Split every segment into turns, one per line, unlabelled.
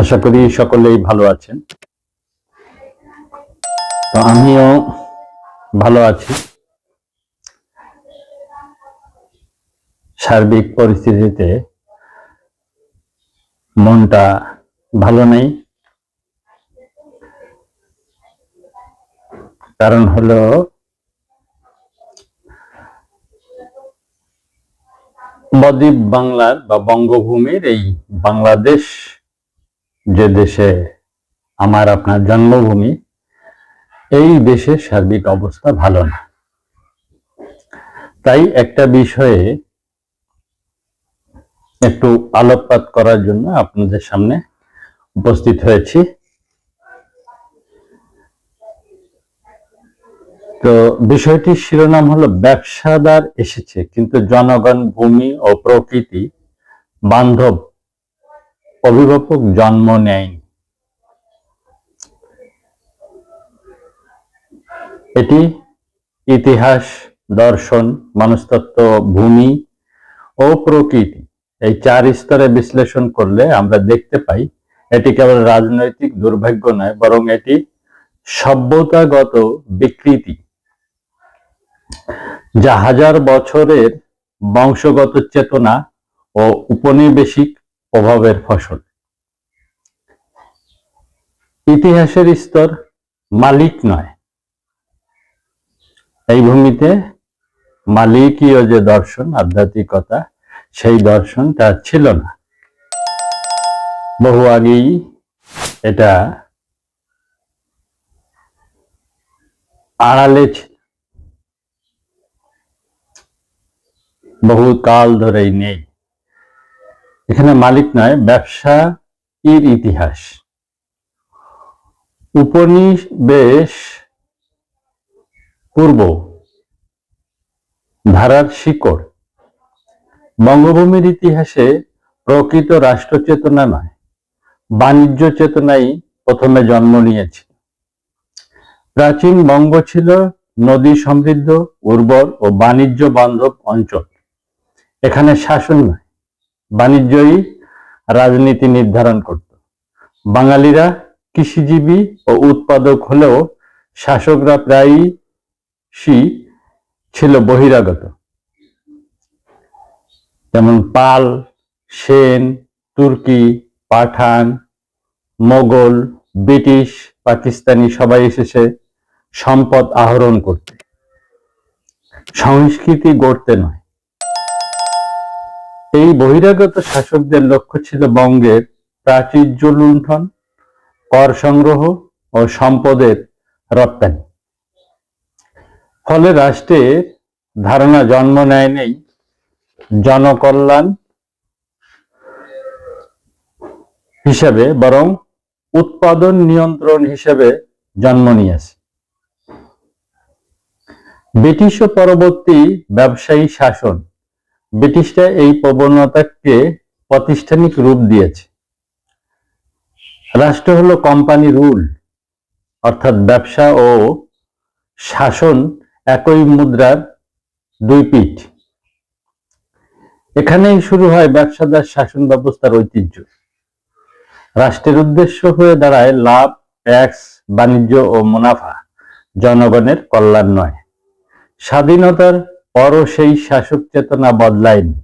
আশা করি সকলেই ভালো আছেন। তো আমিও ভালো আছি। সার্বিক পরিস্থিতিতে মনটা ভালো নেই। কারণ হলো বদ্বীপ বাংলার বা বঙ্গভূমির এই বাংলাদেশ যে দেশে আমার আপনার জন্মভূমি, এই দেশের সার্বিক অবস্থা ভালো না। তাই একটা বিষয়ে একটু আলোকপাত করার জন্য আপনাদের সামনে উপস্থিত হয়েছি। তো বিষয়টির শিরোনাম হলো, ব্যবসাদার এসেছে, কিন্তু জনগণ, ভূমি ও প্রকৃতি, বান্ধব, অভিভাবক জন্ম নেয়নি। এটি ইতিহাস, দর্শন, মনস্তত্ত্ব, ভূমি ও প্রকৃতি, এই চার স্তরে বিশ্লেষণ করলে আমরা দেখতে পাই, এটি কেবল রাজনৈতিক দুর্ভাগ্য নয়, বরং এটি সভ্যতাগত বিকৃতি। যা হাজার বছরের বংশগত চেতনা ও উপনিবেশিক প্রভাবের ফসল। ইতিহাসের স্তর মালিক নয়। এই ভূমিতে মালিকীয় যে দর্শন, আধ্যাত্মিকতা, সেই দর্শনটা ছিল না। বহু আগেই এটা আড়ালে ছিল বহু কাল ধরেই নেই। এখানে মালিক নয় ব্যবসা এর ইতিহাস। উপনিবেশ পূর্ব ধারার শিকড়। বঙ্গভূমির ইতিহাসে প্রকৃত রাষ্ট্র চেতনা নয়, বাণিজ্য চেতনাই প্রথমে জন্ম নিয়েছে। প্রাচীন বঙ্গ ছিল নদী সমৃদ্ধ, উর্বর ও বাণিজ্য বান্ধব অঞ্চল। এখানে শাসন নয়, বাণিজ্যই রাজনীতি নির্ধারণ করত। বাঙালিরা কৃষিজীবী ও উৎপাদক হলেও শাসকরা প্রায়ই ছিল বহিরাগত। যেমন পাল, সেন, তুর্কি, পাঠান, মোগল, ব্রিটিশ, পাকিস্তানি সবাই এসেছে সম্পদ আহরণ করতে। সংস্কৃতি গড়তে নয় এই বহিরাগত শাসকদের লক্ষ্য ছিল বঙ্গের প্রাচুর্য লুণ্ঠন, কর সংগ্রহ ও সম্পদের রপ্তানি। ফলে রাষ্ট্রের ধারণা জন্ম নেয় নেই, জনকল্যাণ হিসেবে বরং উৎপাদন নিয়ন্ত্রণ হিসেবে জন্ম নিয়েছে। ব্রিটিশ পরবর্তী ব্যবসায়ী শাসন ব্রিটিশরা এই প্রবণতাকে প্রাতিষ্ঠানিক রূপ দিয়েছে। রাষ্ট্র হলো কোম্পানি রুল অর্থাৎ ব্যবসা ও শাসন একই মুদ্রার দুই পিঠ। এখানেই শুরু হয় ব্যবসাদার শাসন ব্যবস্থার ঐতিহ্য। রাষ্ট্রের উদ্দেশ্য হয়ে দাঁড়ায় লাভ, ট্যাক্স, বাণিজ্য ও মুনাফা, জনগণের কল্যাণ নয়। স্বাধীনতার পরও সেই শাসক চেতনা বদলায়নি।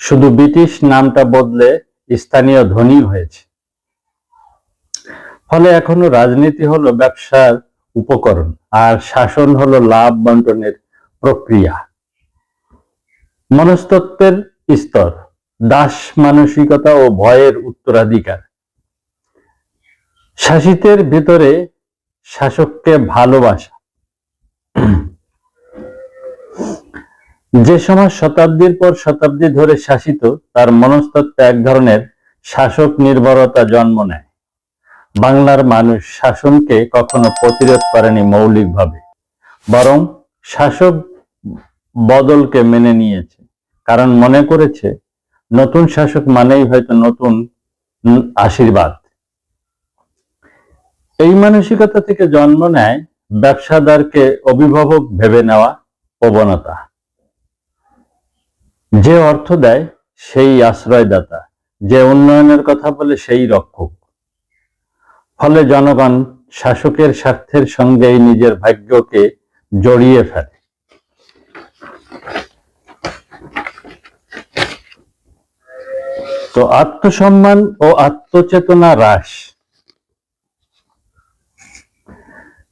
শুধু ব্রিটিশ নামটা বদলে স্থানীয় ধনী হয়েছে। ফলে এখনও রাজনীতি হলো ব্যবসার উপকরণ, আর শাসন হলো লাভ বন্টনের প্রক্রিয়া। মনস্তত্ত্বের স্তর, দাস মানসিকতা ও ভয়ের উত্তরাধিকার। শাসিতের ভিতরে শাসককে ভালোবাসা। যে সমাজ শতাব্দীর পর শতাব্দী ধরে শাসিত, তার মনস্তত্ত্ব এক ধরনের শাসক নির্ভরতা জন্ম নেয়। বাংলার মানুষ শাসনকে কখনো প্রতিরোধ করেনি মৌলিকভাবে, বরং শাসক বদলকে মেনে নিয়েছে। কারণ মনে করেছে, নতুন শাসক মানেই হয়তো নতুন আশীর্বাদ। এই মানসিকতা থেকে জন্ম নেয় ব্যবসাদারকে অভিভাবক ভেবে নেওয়া প্রবণতা। যে অর্থ দেয় সেই আশ্রয়দাতা, যে উন্নয়নের কথা বলে সেই রক্ষক। ফলে জনগণ শাসকের স্বার্থের সঙ্গেই নিজের ভাগ্যকে জড়িয়ে ফেলে। তো আত্মসম্মান ও আত্মচেতনা হ্রাস।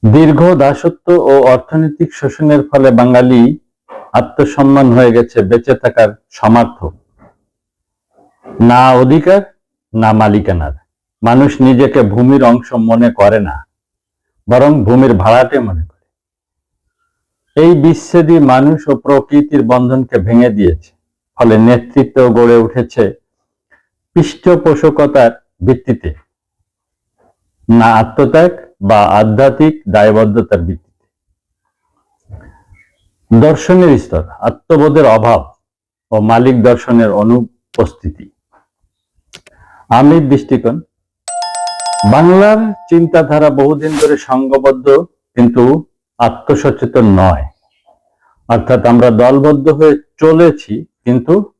দীর্ঘ দাসত্ব ও অর্থনৈতিক শোষণের ফলে বাঙালি আত্মসম্মান হয়ে গেছে, বেঁচে থাকার সমার্থক না অধিকার, না মালিকানার। মানুষ নিজেকে ভূমির অংশ মনে করে না, বরং ভূমির ভাড়াটে মনে করে। এই বিচ্ছেদই মানুষ ও প্রকৃতির বন্ধনকে ভেঙে দিয়েছে, ফলে নেতৃত্ব গড়ে উঠেছে পৃষ্ঠপোষকতার ভিত্তিতে। না আত্মত্যাগ বা আধ্যাত্মিক দায়বদ্ধতার ভিত্তিতে। দর্শনের স্তর, আত্মবোধের অভাব ও মালিক দর্শনের অনুপস্থিতি। আমি দৃষ্টিকোণ, বাংলার চিন্তাধারা বহুদিন ধরে সংঘবদ্ধ কিন্তু আত্মসচেতন নয়। অর্থাৎ আমরা দলবদ্ধ হয়ে চলেছি কিন্তু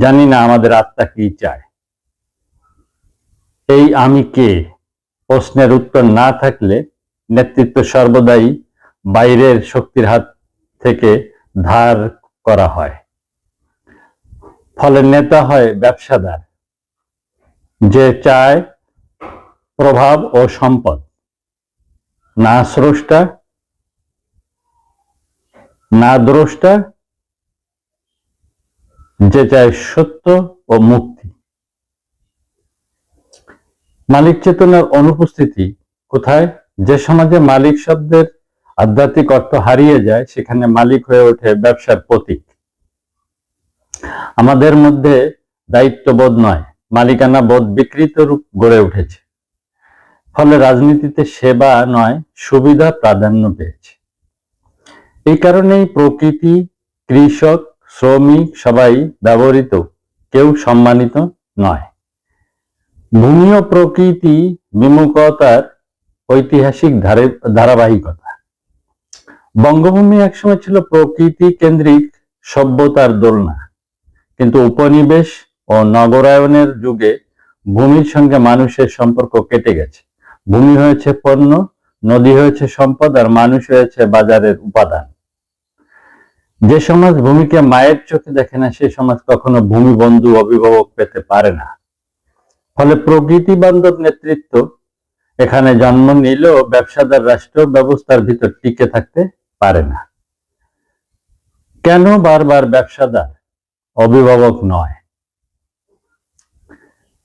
জানি না আমাদের আত্মা কি চায়। এই আমি কে? প্রশ্নের উত্তর না থাকলে নেতৃত্ব সর্বদাই বাইরের শক্তির হাত থেকে ধার করা হয়। ফলে নেতা হয় ব্যবসাদার, যে চায় প্রভাব ও সম্পদ। না স্রষ্টা, না দ্রষ্টা, যে চায় সত্য ও মুক্তি। মালিক চেতনার অনুপস্থিতি কোথায়? যে সমাজে মালিক শব্দের আধ্যাত্মিক অর্থ হারিয়ে যায়, সেখানে মালিক হয়ে ওঠে ব্যবসার প্রতীক। আমাদের মধ্যে দায়িত্ববোধ নয়, মালিকানা বোধ বিকৃত রূপ গড়ে উঠেছে। ফলে রাজনীতিতে সেবা নয়, সুবিধা প্রাধান্য পেয়েছে। এই কারণেই প্রকৃতি, কৃষক, শ্রমিক সবাই ব্যবহৃত, কেউ সম্মানিত নয়। ভূমি ও প্রকৃতি বিমুখতার ঐতিহাসিক ধারাবাহিকতা। বঙ্গভূমি একসময় ছিল প্রকৃতি কেন্দ্রিক সভ্যতার দোলনা। কিন্তু উপনিবেশ ও নগরায়নের যুগে ভূমির সঙ্গে মানুষের সম্পর্ক কেটে গেছে। ভূমি হয়েছে পণ্য, নদী হয়েছে সম্পদ আর মানুষ হয়েছে বাজারের উপাদান। যে সমাজ ভূমিকে মায়ের চোখে দেখে না, সে সমাজ কখনো ভূমি বন্ধু, অভিভাবক পেতে পারে না। ফলে প্রকৃতি বান্ধব নেতৃত্ব, এখানে জন্ম নিলেও ব্যবসাদার রাষ্ট্র ব্যবস্থার ভিতর টিকে থাকতে পারে না। কেন বারবার ব্যবসাদার, অভিভাবক নয়?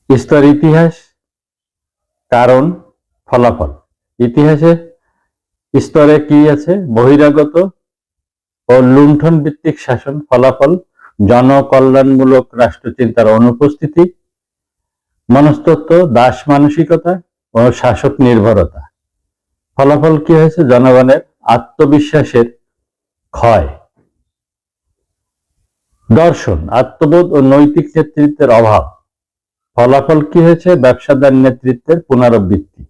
স্তর ইতিহাস, কারণ, ফলাফল। ইতিহাসে স্তরে কি আছে? বহিরাগত ও লুণ্ঠন ভিত্তিক শাসন, ফলাফল, জনকল্যাণমূলক রাষ্ট্রচিন্তার অনুপস্থিতি, মনস্তত্ব, দাস মানসিকতা ও শাসক নির্ভরতা। ফলাফল কি হয়েছে? জনগণের আত্মবিশ্বাসের ক্ষয়। দর্শন, আত্মবোধ ও নৈতিক নেতৃত্বের অভাব। ফলাফল কি হয়েছে? ব্যবসাদার নেতৃত্বের পুনরাবৃত্তি।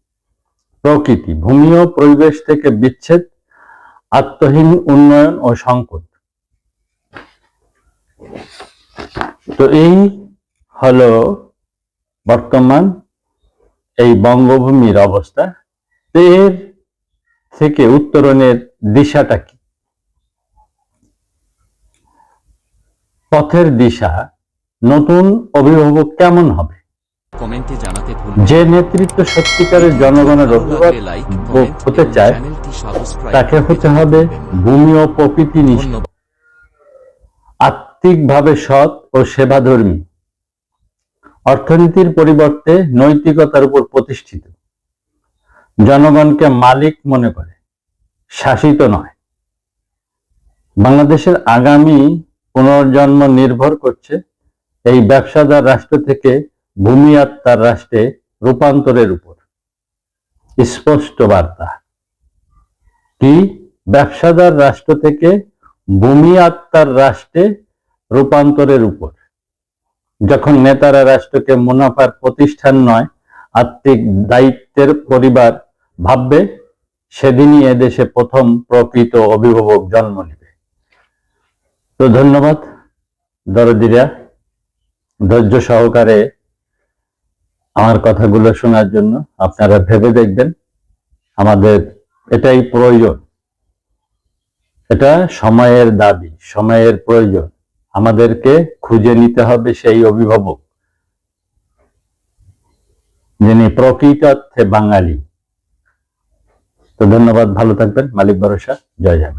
প্রকৃতি, ভূমি ও পরিবেশ থেকে বিচ্ছেদ, আত্মহীন উন্নয়ন ও সংকট। তো এই হলো বর্তমান এই বঙ্গভূমির অবস্থা। এর থেকে উত্তরণের দিশাটা কি? পথের দিশা নতুন অভিভাবক কেমন হবে?
কমেন্টে জানাতে
যে নেতৃত্ব সত্যিকারের জনগণের অভিভাবক হতে চায় তাকে হতে হবে ভূমি ও প্রকৃতি নিষ্ঠ। আত্মিকভাবে সৎ ও সেবাধর্মী। অর্থনীতির পরিবর্তে নৈতিকতার উপর প্রতিষ্ঠিত। জনগণকে মালিক মনে করে, শাসিত নয়। বাংলাদেশের আগামী পুনর্জন্ম নির্ভর করছে এই ব্যবসাদার রাষ্ট্র থেকে ভূমি আত্মার রাষ্ট্রে রূপান্তরের উপর। স্পষ্ট বার্তা। কি? ব্যবসাদার রাষ্ট্র থেকে ভূমি আত্মার রাষ্ট্রে রূপান্তরের উপর। যখন নেতারা রাষ্ট্রকে মুনাফার প্রতিষ্ঠান নয় আত্মিক দায়িত্বের পরিবার ভাববে, সেদিনই এদেশে প্রথম প্রকৃত অভিভাবক জন্ম নেবে। তো ধন্যবাদ দরদিরা, ধৈর্য সহকারে আমার কথাগুলো শোনার জন্য। আপনারা ভেবে দেখবেন, আমাদের এটাই প্রয়োজন। এটা সময়ের দাবি, সময়ের প্রয়োজন। আমাদেরকে খুঁজে নিতে হবে সেই অভিভাবক। যিনি প্রকৃত অর্থে বাঙালি। তো ধন্যবাদ ভালো থাকবেন। মালিক ভরসা। জয় জয়।